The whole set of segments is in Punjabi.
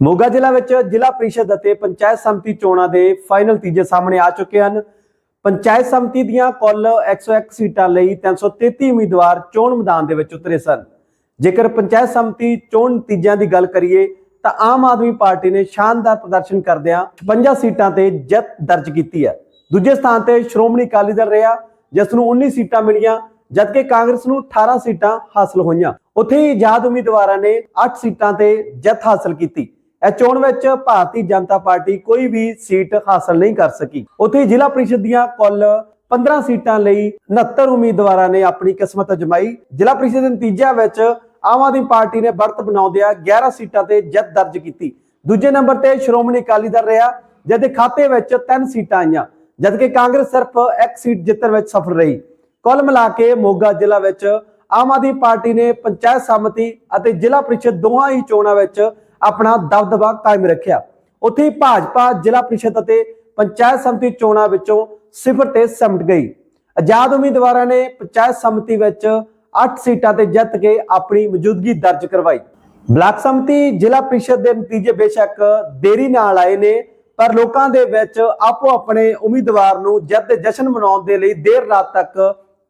ਮੋਗਾ ਜ਼ਿਲ੍ਹਾ ਵਿੱਚ ਜ਼ਿਲ੍ਹਾ ਪ੍ਰੀਸ਼ਦ ਅਤੇ ਪੰਚਾਇਤ ਸਮਿਤੀ ਚੋਣਾਂ ਦੇ ਫਾਈਨਲ ਨਤੀਜੇ ਸਾਹਮਣੇ ਆ ਚੁੱਕੇ ਹਨ। ਪੰਚਾਇਤ ਸਮਿਤੀ ਦੀਆਂ ਕੁੱਲ 101 ਸੀਟਾਂ ਲਈ 333 ਉਮੀਦਵਾਰ ਚੋਣ ਮੈਦਾਨ ਦੇ ਵਿੱਚ ਉਤਰੇ ਸਨ। ਜੇਕਰ ਪੰਚਾਇਤ ਸਮਿਤੀ ਚੋਣ ਨਤੀਜਿਆਂ ਦੀ ਗੱਲ ਕਰੀਏ, ਤਾਂ ਆਮ ਆਦਮੀ ਪਾਰਟੀ ਨੇ ਸ਼ਾਨਦਾਰ ਪ੍ਰਦਰਸ਼ਨ ਕਰਦਿਆਂ 56 ਸੀਟਾਂ ਤੇ ਜਿੱਤ ਦਰਜ ਕੀਤੀ ਹੈ। ਦੂਜੇ ਸਥਾਨ ਤੇ ਸ਼੍ਰੋਮਣੀ ਅਕਾਲੀ ਦਲ ਰਿਹਾ, ਜਿਸ ਨੂੰ 19 ਸੀਟਾਂ ਮਿਲੀਆਂ, ਜਦਕਿ ਕਾਂਗਰਸ ਨੂੰ 18 ਸੀਟਾਂ ਹਾਸਲ ਹੋਈਆਂ। ਉੱਥੇ ਹੀ ਆਜ਼ਾਦ ਉਮੀਦਵਾਰਾਂ ਨੇ 8 ਸੀਟਾਂ ਤੇ ਜਿੱਤ ਹਾਸਲ ਕੀਤੀ। ਇਹ ਚੋਣ ਵਿੱਚ ਭਾਰਤੀ ਜਨਤਾ ਪਾਰਟੀ ਕੋਈ ਵੀ ਸੀਟ ਹਾਸਲ ਨਹੀਂ ਕਰ ਸਕੀ। ਉੱਥੇ ਜ਼ਿਲ੍ਹਾ ਪ੍ਰੀਸ਼ਦ ਦੀਆਂ ਕੁੱਲ 15 ਸੀਟਾਂ ਲਈ 69 ਉਮੀਦਵਾਰਾਂ ਨੇ ਆਪਣੀ ਕਿਸਮਤ ਅਜਮਾਈ। ਜ਼ਿਲ੍ਹਾ ਪ੍ਰੀਸ਼ਦ ਦੇ ਨਤੀਜਿਆਂ ਵਿੱਚ ਆਮ ਆਦਮੀ ਪਾਰਟੀ ਨੇ ਬੜਤ ਬਣਾਉਂਦਿਆਂ 11 ਸੀਟਾਂ ਤੇ ਜਿੱਤ ਦਰਜ ਕੀਤੀ। ਦੂਜੇ ਨੰਬਰ ਤੇ ਸ਼੍ਰੋਮਣੀ ਅਕਾਲੀ ਦਲ ਰਿਹਾ, ਜਿਹਦੇ ਖਾਤੇ ਵਿੱਚ 3 ਸੀਟਾਂ ਆਈਆਂ, ਜਦਕਿ ਕਾਂਗਰਸ ਸਿਰਫ ਇੱਕ ਸੀਟ ਜਿੱਤਣ ਵਿੱਚ ਸਫਲ ਰਹੀ। ਕੁੱਲ ਮਿਲਾ ਕੇ ਮੋਗਾ ਜ਼ਿਲ੍ਹਾ ਵਿੱਚ ਆਮ ਆਦਮੀ ਪਾਰਟੀ ਨੇ ਪੰਚਾਇਤ ਸਮਿਤੀ ਅਤੇ ਜ਼ਿਲ੍ਹਾ ਪ੍ਰੀਸ਼ਦ ਦੋਹਾਂ ਹੀ ਚੋਣਾਂ ਵਿੱਚ ਆਪਣਾ ਦਬਦਬਾ ਕਾਇਮ ਰੱਖਿਆ। ਉੱਥੇ ਹੀ ਭਾਜਪਾ ਜ਼ਿਲ੍ਹਾ ਪ੍ਰੀਸ਼ਦ ਅਤੇ ਪੰਚਾਇਤ ਸਮਿਤੀ ਚੋਣਾਂ ਵਿੱਚੋਂ ਸਿਫਰ ਤੇ ਸਿਮਟ ਗਈ। ਆਜ਼ਾਦ ਉਮੀਦਵਾਰਾਂ ਨੇ ਪੰਚਾਇਤ ਸਮਿਤੀ ਵਿੱਚ 8 ਸੀਟਾਂ ਤੇ ਜਿੱਤ ਕੇ ਆਪਣੀ ਮੌਜੂਦਗੀ ਦਰਜ ਕਰਵਾਈ। ਬਲਾਕ ਸਮਿਤੀ, ਜ਼ਿਲ੍ਹਾ ਪ੍ਰੀਸ਼ਦ ਦੇ ਨਤੀਜੇ ਬੇਸ਼ੱਕ ਦੇਰੀ ਨਾਲ ਆਏ ਨੇ, ਪਰ ਲੋਕਾਂ ਦੇ ਵਿੱਚ ਆਪੋ ਆਪਣੇ ਉਮੀਦਵਾਰ ਨੂੰ ਜਿੱਤ ਦੇ ਜਸ਼ਨ ਮਨਾਉਣ ਦੇ ਲਈ ਦੇਰ ਰਾਤ ਤੱਕ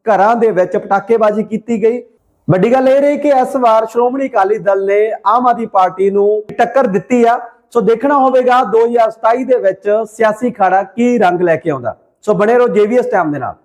ਘਰਾਂ ਦੇ ਵਿੱਚ ਪਟਾਕੇਬਾਜ਼ੀ ਕੀਤੀ ਗਈ। ਵੱਡੀ ਗੱਲ ਇਹ ਰਹੀ ਕਿ ਇਸ ਵਾਰ ਸ਼੍ਰੋਮਣੀ ਅਕਾਲੀ ਦਲ ਨੇ ਆਮ ਆਦਮੀ ਪਾਰਟੀ ਨੂੰ ਟੱਕਰ ਦਿੱਤੀ ਆ। ਸੋ ਦੇਖਣਾ ਹੋਵੇਗਾ 2027 ਦੇ ਵਿੱਚ ਸਿਆਸੀ ਖਾੜਾ ਕੀ ਰੰਗ ਲੈ ਕੇ ਆਉਂਦਾ। ਸੋ ਬਣੇ ਰਹੋ ਜੇਵੀਐਸ ਟਾਈਮ ਦੇ ਨਾਲ।